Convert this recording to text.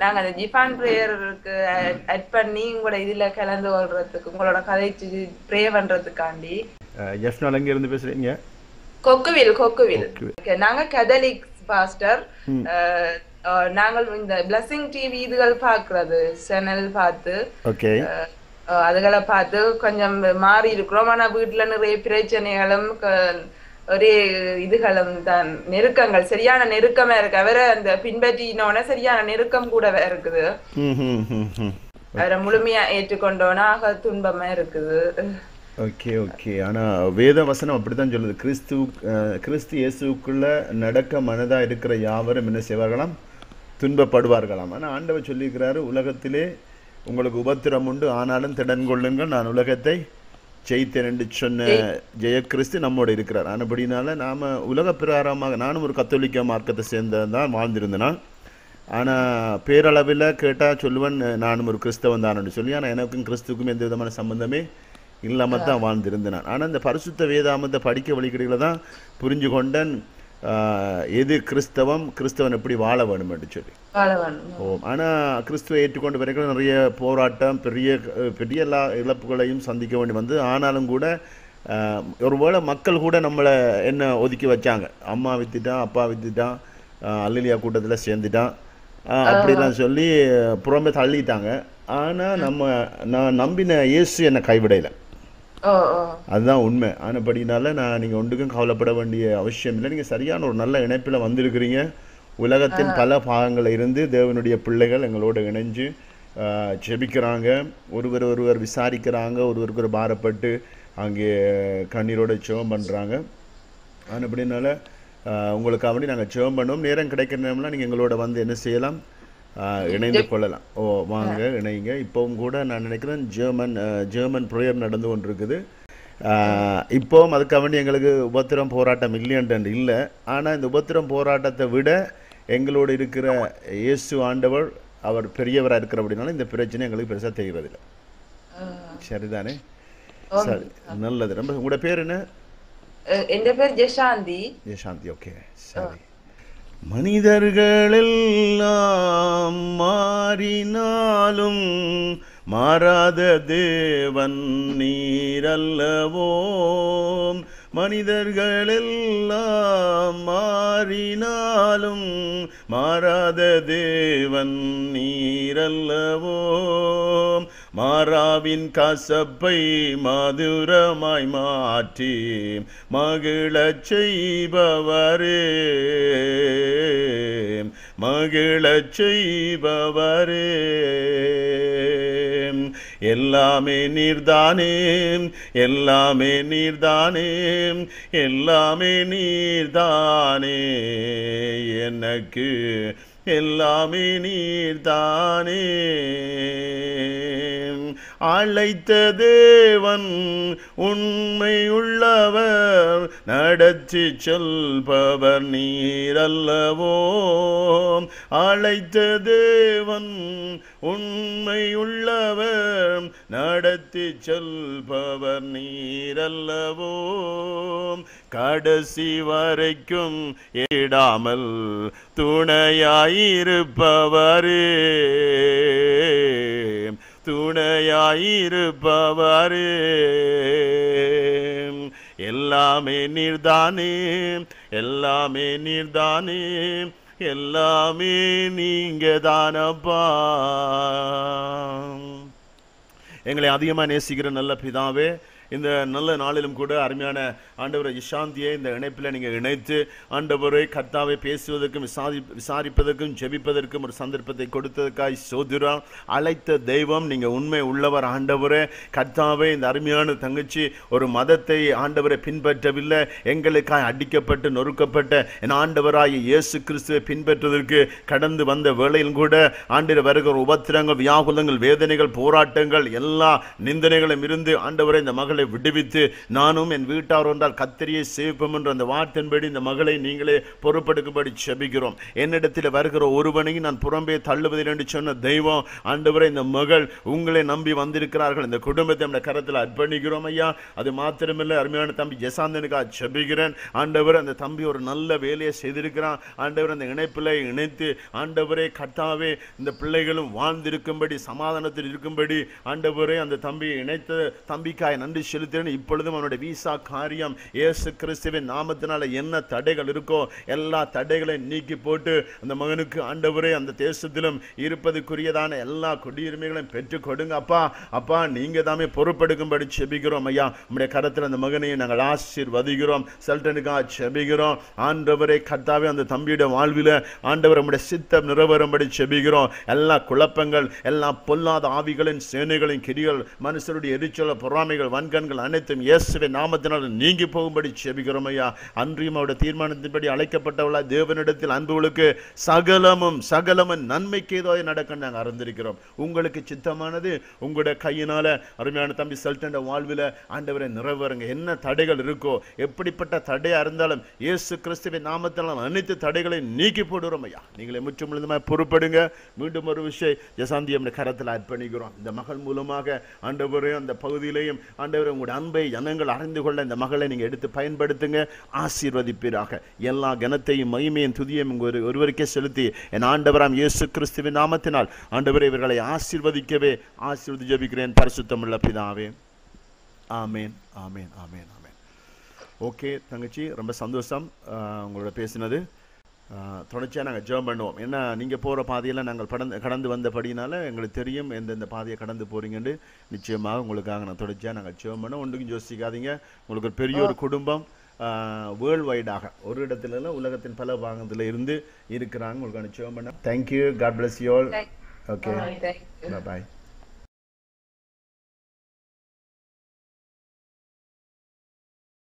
நாங்க அந்த ஜிஃபான் பிரேயருக்கு அட் பண்ணி உங்களோட இதுல கலந்து கொள்றதுக்கு உங்களோட கதைச்சு ப்ரே பண்றதுக்காண்டி. ஜெஃப்னால் எங்க இருந்து பேசுறீங்க? கொக்குவில் கொக்குவில். Okay, நாங்க கதலிக் பாஸ்டர் நாங்கள் இந்த பிளஸிங் டிவி இதுகள் பாக்குறது சேனல் பார்த்து ஓகே. அதுகளை பார்த்து கொஞ்சம் மாறி இருக்கிறோம். ஆனா வீட்டுல நிறைய பிரச்சனைகளும் ஒரே இதுகளும் தான். நெருக்கங்கள் சரியான நெருக்கமா இருக்கு. அவரை அந்த பின்பற்றினோட சரியான நெருக்கம் இருக்குது. ம் ம் ம் அவரை முழுமையா ஏற்றுக்கொண்டோன்னா ஆக துன்பமா இருக்குது. Okay okay. ஆனால் வேத வசனம் அப்படித்தான் சொல்லுது. கிறிஸ்து கிறிஸ்து இயேசுக்குள்ள நடக்க மனதா இருக்கிற யாவரும் என்ன செய்வார்களாம்? துன்பப்படுவார்களாம். ஆனால் ஆண்டவர் சொல்லியிருக்கிறாரு உலகத்திலே உங்களுக்கு உபத்திரம் உண்டு. ஆனாலும் திடன் கொள்ளுங்கள். நான் உலகத்தை ஜெயித்தேன் என்று சொன்ன ஜெயக்கிறிஸ்து நம்மோட இருக்கிறார். ஆனபடினால நாம உலக பிரகாரமாக நானும் ஒரு கத்தோலிக்க மார்க்கத்தை சேர்ந்ததான் தான் வாழ்ந்திருந்தேன் ஆனால் பேரளவில் கேட்டால் சொல்லுவேன் நானும் ஒரு கிறிஸ்தவன் தான் சொல்லி ஆனால் எனக்கும் கிறிஸ்துக்கும் எந்த விதமான சம்பந்தமே இல்லாமல் தான் வாழ்ந்திருந்தேன் ஆனால் இந்த பரிசுத்த வேதாமத்தை படிக்க வழிகடைகளை தான் புரிஞ்சு கொண்டேன் எது கிறிஸ்தவம் கிறிஸ்தவன் எப்படி வாழ வேணும் என்று சொல்லி. ஓ ஆனால் கிறிஸ்துவை ஏற்றுக்கொண்டு பிறகு நிறைய போராட்டம் பெரிய பெரிய எல்லா இழப்புகளையும் சந்திக்க வேண்டி வந்து ஆனாலும் கூட ஒருவேளை மக்கள் கூட நம்மளை என்ன ஒதுக்கி வச்சாங்க. அம்மா வித்துட்டான் அப்பா வித்துட்டான் அல்லிலியா கூட்டத்தில் சேர்ந்துட்டான். அப்படிலாம் சொல்லி புறம்பே தள்ளிட்டாங்க. ஆனால் நம்ம நான் நம்பின இயேசு என்னை கைவிடையில அதுதான் உண்மை. ஆனபடினால நான் நீங்கள் ஒன்றுக்கும் கவலைப்பட வேண்டிய அவசியம் இல்லை. நீங்கள் சரியான ஒரு நல்ல இணைப்பில் வந்திருக்கிறீங்க. உலகத்தின் பல பாகங்களில் இருந்து தேவனுடைய பிள்ளைகள் எங்களோட இணைஞ்சு ஜெபிக்கிறாங்க. ஒருவர் ஒருவர் விசாரிக்கிறாங்க. ஒருவருக்கு ஒரு பாரப்பட்டு அங்கே கண்ணீரோட ஜெபம் பண்ணுறாங்க ஆனபடினால ஆஹ், உங்களுக்கு அப்படி நாங்கள் ஜெபம் பண்ணுவோம். நேரம் கிடைக்கிற நேரம்லாம் நீங்கள் எங்களோட வந்து என்ன செய்யலாம்? இணைந்து கொள்ளலாம். ஓ வாங்க இணைங்க. இப்போவும் கூட நான் நினைக்கிறேன் ஜெர்மன் ஜெர்மன் ப்ரேயர் நடந்து கொண்டிருக்குது. இப்போவும் அதுக்காக வேண்டி எங்களுக்கு உபத்திரம் போராட்டம் இல்லையன்ட்டு இல்லை. ஆனால் இந்த உபத்திரம் போராட்டத்தை விட எங்களோட இருக்கிற இயேசு ஆண்டவர் அவர் பெரியவராக இருக்கிற அப்படின்னால இந்த பிரச்சனை எங்களுக்கு பெருசாக தெரிகிறதில்ல சரிதானே? சரி நல்லது. ரொம்ப உங்களோட பேர் என்ன? என் பேர் ஜெஷாந்தி. ஏ சாந்தி ஓகே சரி. மனிதர்களெல்லாம் மாறினாலும் மாறாத தேவன் நீரல்லவோ மனிதர்களெல்லாம் மாறினாலும் மாறாத தேவன் நீரல்லவோ? மாறாவின் கசப்பை மதுரமாய் மாற்றி மகிழச் செய்பவரே. மகிழச் செய்பவரே. எல்லாமே நீர்தானே எல்லாமே நீர்தானே எல்லாமே நீர்தானே எனக்கு எல்லாமே நீர்தானே. அழைத்த தேவன் உண்மையுள்ளவர் நடத்தி சொல்பவர் நீரல்லவோ? அழைத்த தேவன் உண்மையுள்ளவர் நடத்தி சொல்பவர் நீரல்லவோ? கடைசி வரைக்கும் ஏடாமல் துணையாயிருப்பவரே. துணையாயிருப்பவரே. எல்லாமே நீர்தானே எல்லாமே நீர்தானே எல்லாமே நீங்க தானப்பா எங்களை அதிகமாக நேசிக்கிற நல்ல பிதாவே இந்த நல்ல நாளிலும் கூட அருமையான ஆண்டவரை இஷாந்தியை இந்த இணைப்பில் நீங்கள் இணைத்து ஆண்டவரை கர்த்தாவை பேசுவதற்கும் விசாரி விசாரிப்பதற்கும் ஜெபிப்பதற்கும் ஒரு சந்தர்ப்பத்தை கொடுத்ததற்காய் சோதுரா அழைத்த தெய்வம் நீங்கள் உண்மை உள்ளவர் ஆண்டவரே. கர்த்தாவை இந்த அருமையான தங்கச்சி ஒரு மதத்தை ஆண்டவரை பின்பற்றவில்லை. எங்களுக்காய் அடிக்கப்பட்டு நொறுக்கப்பட்ட என் ஆண்டவராய் இயேசு கிறிஸ்துவை பின்பற்றுவதற்கு கடந்து வந்த வேளையில் கூட ஆண்டில் வருகிற உபத்திரங்கள் வியாகுலங்கள் வேதனைகள் போராட்டங்கள் எல்லா நிந்தனைகளும் இருந்து ஆண்டவரை இந்த மகள் அவர்களை விடுவித்து நானும் என் வீட்டார் ஒன்றால் கத்தரியை சேவிப்போம் என்ற அந்த வார்த்தையின்படி இந்த மகளை நீங்களே பொறுப்பெடுக்கும்படி செபிக்கிறோம். என்னிடத்தில் வருகிற ஒருவனையும் நான் புறம்பே தள்ளுவதில் என்று சொன்ன தெய்வம் ஆண்டவரை இந்த மகள் உங்களை நம்பி வந்திருக்கிறார்கள். இந்த குடும்பத்தை நம்முடைய கரத்தில் அர்ப்பணிக்கிறோம் ஐயா. அது மாத்திரமில்லை அருமையான தம்பி ஜெசாந்தனுக்காக செபிக்கிறேன். ஆண்டவர் அந்த தம்பி ஒரு நல்ல வேலையை செய்திருக்கிறான். ஆண்டவர் அந்த இணைப்பில் இணைத்து ஆண்டவரே கட்டாவே இந்த பிள்ளைகளும் வாழ்ந்திருக்கும்படி சமாதானத்தில் இருக்கும்படி ஆண்டவரே அந்த தம்பியை இணைத்த தம்பிக்காய் நன்றி செலுத்துகிறேன் இப்பொழுதும் அவனுடைய விசா காரியம் இயேசு கிறிஸ்துவின் நாமத்தினால என்ன தடைகள் இருக்கோ எல்லா தடைகளையும் நீக்கி போட்டு அந்த மகனுக்கு ஆண்டவரே அந்த தேசத்திலும் இருப்பதுக்குரியதான எல்லா குடியுரிமைகளையும் பெற்றுக் கொடுங்க அப்பா. அப்பா நீங்கள் தாமே பொறுப்பெடுக்கும்படி செபிக்கிறோம் ஐயா. நம்முடைய கரத்தில் அந்த மகனையும் நாங்கள் ஆசீர்வதிக்கிறோம். செல்டனுக்காக செபிக்கிறோம். ஆண்டவரை கர்த்தாவே அந்த தம்பியுடைய வாழ்வில் ஆண்டவர் நம்முடைய சித்தம் நிறைவேறும்படி செபிக்கிறோம். எல்லா குழப்பங்கள் எல்லா பொல்லாத ஆவிகளின் சேனைகளின் கிரிகள் மனுஷருடைய எரிச்சல பொறாமைகள் கண்கள் அனைத்தும் இயேசுவை நாமத்தினால் நீங்கி போகும்படி செபிக்கிறோம் ஐயா. அன்றியும் அவருடைய தீர்மானத்தின்படி அழைக்கப்பட்டவளா தேவனிடத்தில் அன்புகளுக்கு சகலமும் சகலமும் நன்மைக்கு ஏதோ நடக்க நாங்கள் அறிந்திருக்கிறோம் உங்களுக்கு சித்தமானது உங்களுடைய கையினால அருமையான தம்பி செல்டண்ட வாழ்வில் ஆண்டவரை நிறைவேறுங்க என்ன தடைகள் இருக்கோ எப்படிப்பட்ட தடையா இருந்தாலும் இயேசு கிறிஸ்துவை நாமத்தினால் அனைத்து தடைகளை நீக்கி போடுறோம் ஐயா. நீங்களே முற்று முழுதுமாக பொறுப்படுங்க. மீண்டும் ஒரு விஷயம் ஜசாந்தி கரத்தில் அர்ப்பணிக்கிறோம் இந்த மகள் மூலமாக ஆண்டவரையும் அந்த பகுதியிலையும் ஆண்டவர் உங்களுடைய அன்பை ஜனங்கள் அறிந்து கொள்ள இந்த மகளை நீங்கள் எடுத்து பயன்படுத்துங்க ஆசீர்வதிப்பீராக. எல்லா கனத்தையும் மகிமையும் துதியும் ஒரு ஒருவருக்கே செலுத்தி என் ஆண்டவராம் இயேசு கிறிஸ்துவின் நாமத்தினால் ஆண்டவரை இவர்களை ஆசீர்வதிக்கவே ஆசீர்வதி ஜபிக்கிறேன் பரிசுத்தமுள்ள பிதாவே. ஆமேன் ஆமேன் ஆமேன் ஆமேன். ஓகே தங்கச்சி ரொம்ப சந்தோஷம் உங்களோட பேசினது. தொடர்ச்சியாக நாங்கள் ஜெபம் பண்ணுவோம். ஏன்னா நீங்கள் போகிற பாதையெல்லாம் நாங்கள் கடந்து கடந்து வந்தபடினால எங்களுக்கு தெரியும் எந்தெந்த பாதையை கடந்து போகிறீங்கன்னு நிச்சயமாக உங்களுக்காக நான் தொடர்ச்சியாக நாங்கள் ஜெபம் பண்ணோம். ஒன்றுக்கும் யோசிக்காதீங்க. உங்களுக்கு ஒரு பெரிய ஒரு குடும்பம் வேர்ல்டு வைடாக ஒரு இடத்துல உலகத்தின் பல பாகத்தில் இருந்து இருக்கிறாங்க. உங்களுக்கு ஜெபம் பண்ண thank you God bless you all okay. Bye